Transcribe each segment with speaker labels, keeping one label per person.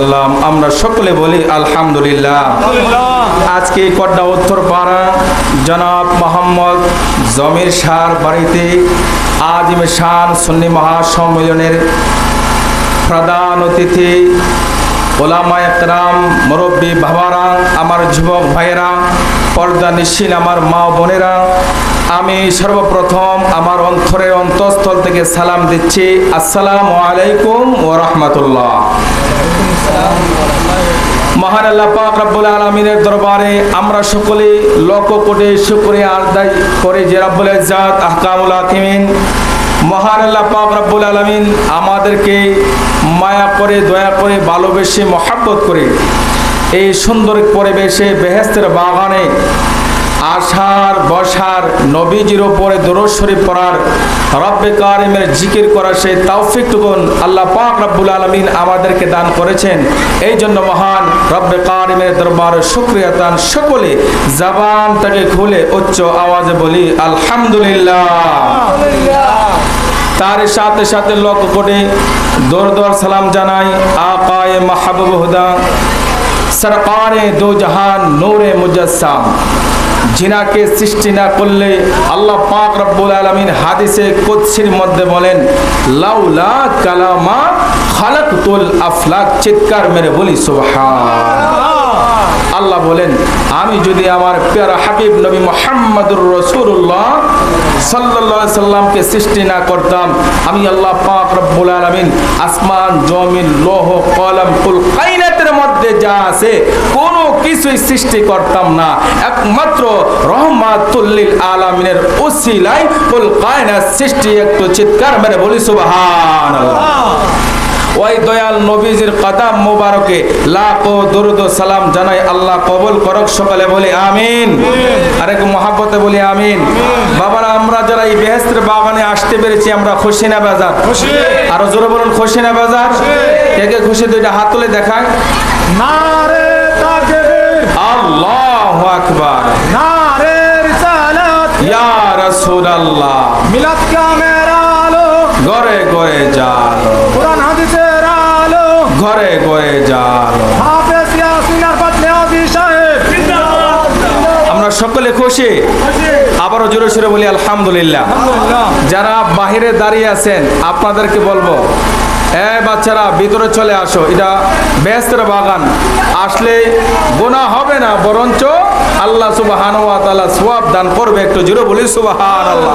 Speaker 1: আমরা সকলে বলি আলহামদুলিল্লাহ। আজকে কড্ডা উত্তর পাড়া জনাব মোহাম্মদ জমির শাহর বাড়িতে আজিম শান সুন্নি মহাসম্মেলনের প্রধান অতিথি ওলামা একরাম মুরব্বী বাবারা আমার যুবক ভাইয়েরা পর্দা নিশ্চিন আমার মা বোনেরা আমি সর্বপ্রথম আমার অন্তরের অন্তঃস্থল থেকে সালাম দিচ্ছি। আসসালামু আলাইকুম ও রহমতুল্লাহ। মহান আল্লাহ পাক রব্বুল আলমিনের দরবারে আমরা সকলে লক্ষ কোটি শুকরিয়া আদায় করে যে রব্বুল ইজ্জাত, আহকামুল হাকিমিন। মহান আল্লাহ পাক রব্বুল আলমিন আমাদেরকে মায়া করে, দয়া করে, ভালোবেসে, মহাব্বত করে এই সুন্দর পরিবেশে বেহেস্তের বাগানে আসার বসার, নবীজির ওপরে দরজ পড়ার রব্বে কারিমের জিকির করার সেই তৌফিকটুকুন আল্লাহ পাক রব্বুল আলমিন আমাদেরকে দান করেছেন। এই জন্য মহান রব্বে কারিমের দরবার শুক্রিয়া দান। সকলে জবানটাকে খুলে উচ্চ আওয়াজে বলি, আলহামদুলিল্লাহ। তার সাথে সাথে লক্ষ কোটি দর দর সালাম জানাই, আকায়ে মাহবুব হুদা, সরকারে দো জাহান নূরে মুজাসসাম। জিনাকে সৃষ্টি না করলে আল্লাহ পাক রব্বুল আলমিন হাদিসে কুৎসির মধ্যে বলেন, লাউলা কালামা খালাকতুল আফলাক। চিৎকার মেরে বলি আল্লাহ বলেন, আমি যদি আমার পেয়ারা হাবিব নবী মোহাম্মদুর রসুল্লাহ সাল্লাহ সাল্লামকে সৃষ্টি না করতাম, আমি আল্লাহ পাক রব্বুল আলমিন আসমান, জমিন, লোহ, কলম কুল কাইনাতের মধ্যে যা আছে কোনো কিছুই সৃষ্টি করতাম না। একমাত্র রহমাতুল্লিল আলমিনের উসিলাই কুল কায়নাত সৃষ্টি একটু চিৎকার মেরে বলি সুবহান ওই দয়াল নবীজির কাদাম মোবারকে লাখ দরুদ সালাম জানাই আল্লাহ কবুল করক সকালে বলি আমিন। আরেক মহাব্বতে বলি আমিন। বাবারা আমরা যারা এই বেহেস্তের বাগানে আসতে পেরেছি আমরা খুশি না বাজার? আরও জোরে বলুন খুশি না বাজার? কে কে খুশি দুইটা হাত তুলে দেখায়?
Speaker 2: নারে তাকবীর।
Speaker 1: আল্লাহ আকবার।
Speaker 2: নারে রিসালাত।
Speaker 1: ইয়া রাসূলুল্লাহ।
Speaker 2: মিলাদ কামের আলো।
Speaker 1: ঘরে ঘরে জালো
Speaker 2: কোরআন হাদিসের আলো।
Speaker 1: ঘরে ঘরে জালো
Speaker 2: হাফেজ ইয়াসিন আরফাত নিয়াজি সাহেব।
Speaker 1: আমরা সকলে খুশি? আবারও জোরে সুরে বলি আলহামদুলিল্লাহ। যারা বাহিরে দাঁড়িয়ে আছেন আপনাদেরকে বলব বাচ্চারা, ভিতরে চলে আসো। এটা ব্যস্তের বাগান। আসলে গোনা হবে না, বরঞ্চ আল্লাহ সুবাহান তাআলা সোয়াব দান করবে একটু জোরে বলি সুবাহান আল্লাহ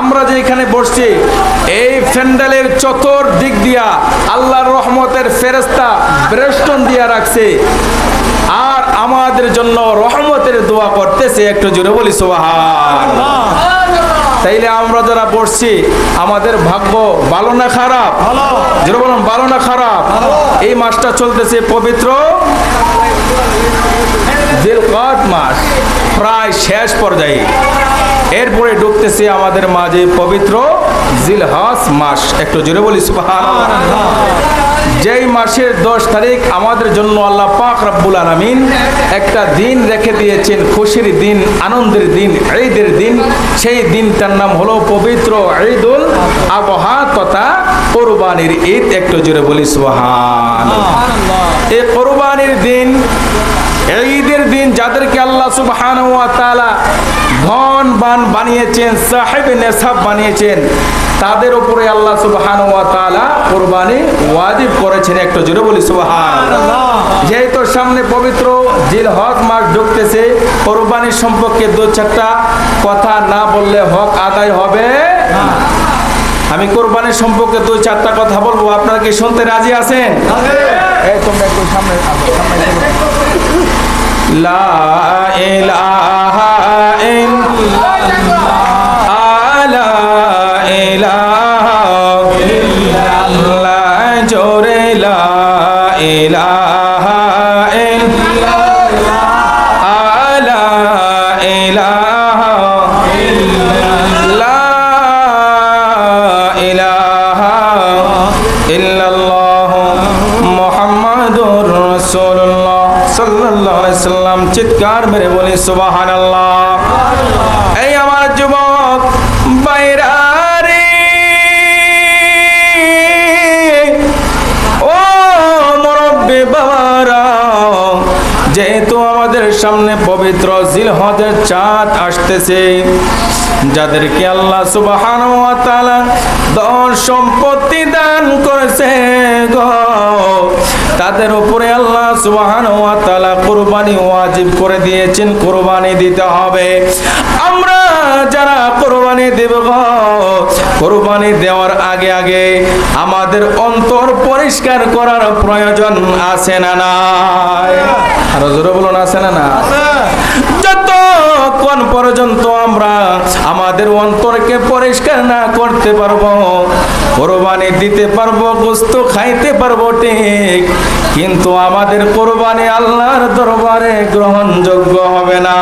Speaker 1: আমরা যে এখানে বসছি, এই ফ্যান্ডেলের চতুর দিক দিয়া আল্লাহর রহমতের ফেরেস্তা ব্রেস্টন দিয়া রাখছে। আর আমাদের জন্য রহমতের দোয়া করতেছে, একটু জোরে বলি সোহান তাইলে আমরা যারা পড়ছি আমাদের ভাগ্য ভালো না খারাপ? বলুন ভালো না খারাপ? এই মাসটা চলতেছে পবিত্র মাস প্রায় শেষ পর্যায়ে। এরপরে ঢুকতেছে আমাদের মাঝে পবিত্র জিলহাস মাস। একটু জোরে বলি যেই মাসের দশ তারিখ আমাদের জন্য আল্লাহ পাক রব্বুল আলমিন একটা দিন রেখে দিয়েছেন, খুশির দিন, আনন্দের দিন, ঈদের দিন। সেই দিনটার নাম হলো পবিত্র ঈদুল আবহা তথা কোরবানির ঈদ। একটু জোরে বলি সুবহান এই কোরবানির দিন ঈদের দিন যাদেরকে আল্লাহ সুবহান ধন বান বানিয়েছেন সাহেব নেশাব বানিয়েছেন তাদের উপরে আল্লাহ সুবহানাহু ওয়া কোরবানি ওয়াজিব করেছেন একটু জোরে বলি সুবহান যেহেতু সামনে পবিত্র জিল হক মাস ঢুকতেছে কোরবানির সম্পর্কে দু চারটা কথা না বললে হক আদায় হবে আমি কোরবানির সম্পর্কে দুই চারটা কথা বলব আপনারা কি শুনতে রাজি আছেন? এই তোমরা একটু সামনে সামনে। লা ইলাহা সাল্লাম চিৎকার মেরে বলি সুবাহান এই আমার যুবক বাইরা যেহেতু আমাদের সামনে পবিত্র জিলহদের চাঁদ আসতেছে, যাদেরকে আল্লাহ সুবাহান দশ সম্পত্তি দান করেছে গ। তাদের উপরে আল্লাহ সুবহানাহু ওয়া তাআলা কুরবানি ওয়াজিব করে দিয়েছেন কুরবানি দিতে হবে। আমরা যারা কোরবানি দেব কোরবানি দেওয়ার আগে আগে আমাদের অন্তর পরিষ্কার করার প্রয়োজন আছে না নাই? আরও জোরে বলুন আছে না না যতক্ষণ পর্যন্ত আমরা আমাদের অন্তরকে পরিষ্কার না করতে পারব, কোরবানি দিতে পারব, গোস্ত খাইতে পারব ঠিক, কিন্তু আমাদের কোরবানি আল্লাহর দরবারে গ্রহণযোগ্য হবে না।